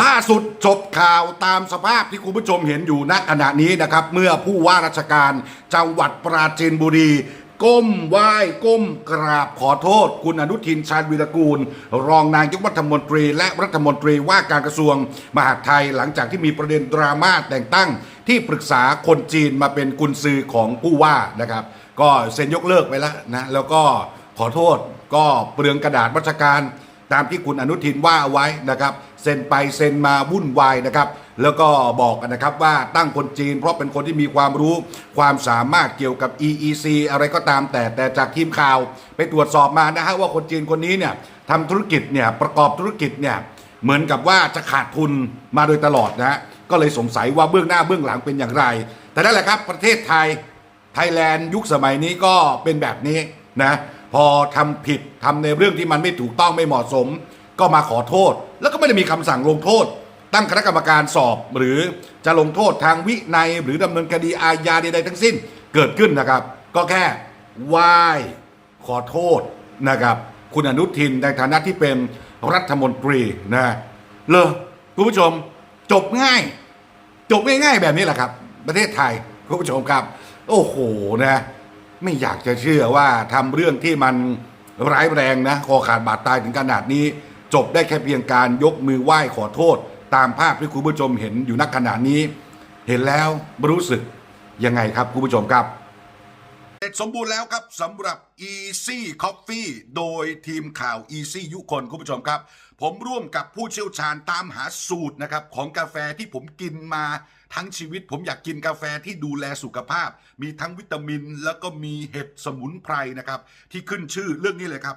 ล่าสุดจบข่าวตามสภาพที่คุณผู้ชมเห็นอยู่ณขณะนี้นะครับ เมื่อผู้ว่าราชการจังหวัดปราจีนบุรี ก้มไหว้ก้มกราบขอโทษ คุณอนุทินชาญวีรกูล รองนายกรัฐมนตรีและรัฐมนตรีว่าการกระทรวง มหาดไทยหลังจากที่มีประเด็นดราม่าแต่งตั้ง ที่ปรึกษาคนจีนมาเป็นกุญซือของผู้ว่านะครับ ก็เซ็นยกเลิกไปแล้วนะแล้วก็ขอโทษก็เปลืองกระดาษราชการ ตามที่คุณอนุทินว่าเอาไว้นะครับ เซ็นไปเซ็นมาวุ่นวายนะครับแล้วก็บอกนะครับว่าตั้งคนจีน เพราะเป็นคนที่มีความรู้ความสามารถเกี่ยวกับ EEC อะไรก็ตามแต่แต่จากทีมข่าวไปตรวจสอบมานะฮะว่าคนจีนคนนี้เนี่ยทำธุรกิจเนี่ยประกอบธุรกิจเนี่ยเหมือนกับว่าจะขาดทุนมาโดยตลอดนะฮะก็เลยสงสัยว่าเบื้องหน้าเบื้องหลังเป็นอย่างไร แต่นั่นแหละครับประเทศไทยไทยแลนด์ยุคสมัยนี้ก็เป็นแบบนี้นะพอทำผิดทำในเรื่องที่มันไม่ถูกต้องไม่เหมาะสม ก็มาขอโทษ แล้วก็ไม่ได้มีคำสั่งลงโทษ ตั้งคณะกรรมการสอบ หรือจะลงโทษทางวินัย หรือดำเนินคดีอาญาใดๆทั้งสิ้นเกิดขึ้นนะครับ ก็แค่ไหว้ขอโทษนะครับ คุณอนุทินในฐานะที่เป็นรัฐมนตรีนะเลยคุณผู้ชมจบง่าย จบง่ายๆแบบนี้แหละครับ ประเทศไทยคุณผู้ชมครับ โอ้โหนะไม่อยากจะเชื่อว่าทำเรื่องที่มันร้ายแรงนะคอขาดบาดตายถึงขนาดนี้ จบได้แค่เพียงการยกมือไหว้ขอโทษ ตามภาพที่คุณผู้ชมเห็นอยู่นักขณะนี้ เห็นแล้วรู้สึกยังไงครับคุณผู้ชมครับเสร็จสมบูรณ์แล้วครับสำหรับ Easy Coffee โดยทีมข่าว Easy ยุคนคุณผู้ชมครับ ผมร่วมกับผู้เชี่ยวชาญตามหาสูตรนะครับของกาแฟที่ผมกินมาทั้งชีวิต ผมอยากกินกาแฟที่ดูแลสุขภาพ มีทั้งวิตามิน แล้วก็มีเห็ดสมุนไพรนะครับ ที่ขึ้นชื่อเรื่องนี้เลยครับ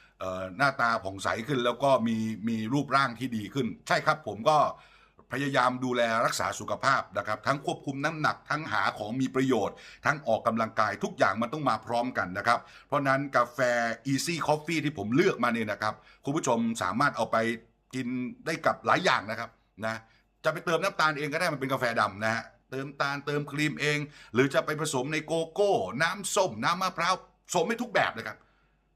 หน้าตาผ่องใสขึ้นแล้วก็มีมีรูปร่างที่ดีขึ้น ใช่ครับผมก็พยายามดูแลรักษาสุขภาพนะครับ ทั้งควบคุมน้ำหนักทั้งหาของมีประโยชน์ ทั้งออกกำลังกายทุกอย่างมันต้องมาพร้อมกันนะครับ เพราะนั้นกาแฟ Easy Coffee ที่ผมเลือกมาเนี่ยนะครับ คุณผู้ชมสามารถเอาไปกินได้กับหลายอย่างนะครับนะจะไปเติมน้ำตาลเองก็ได้มันเป็นกาแฟดำนะฮะเติมตาลเติมครีมเอง หรือจะไปผสมในโกโก้ น้ำส้มน้ำมะพร้าวผสมไม่ทุกแบบเลยครับเ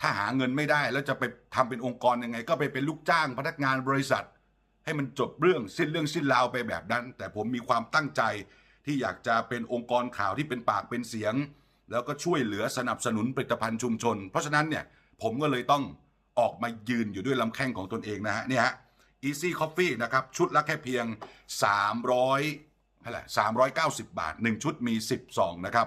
ถ้าหาเงินไม่ได้แล้วจะไปทำเป็นองค์กรยังไง ก็ไปเป็นลูกจ้างพนักงานบริษัท ให้มันจบเรื่องสิ้นเรื่องสิ้นราวไปแบบนั้น แต่ผมมีความตั้งใจที่อยากจะเป็นองค์กรข่าวที่เป็นปากเป็นเสียง แล้วก็ช่วยเหลือสนับสนุนผลิตภัณฑ์ชุมชน เพราะฉะนั้นเนี่ยผมก็เลยต้องออกมายืนอยู่ด้วยลำแข้งของตนเองนะฮะเนี่ยฮะ Easy Coffee นะครับ ชุดละแค่เพียง 300เท่าไหร่390 บาท 1 ชุดมี 10ซองนะครับ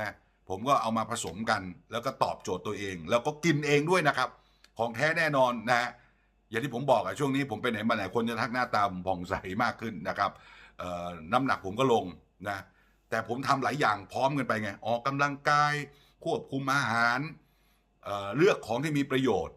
นะผมก็เอามาผสมกัน แล้วก็ตอบโจทย์ตัวเอง แล้วก็กินเองด้วยนะครับ ของแท้แน่นอนนะฮะอย่างที่ผมบอกอะช่วงนี้ผมไปไหนมาไหนคนจะทักหน้าตาผมผ่องใสมากขึ้นนะครับน้ำหนักผมก็ลงนะแต่ผมทำหลายอย่างพร้อมกันไปไงออกกำลังกายควบคุมอาหารเเลือกของที่มีประโยชน์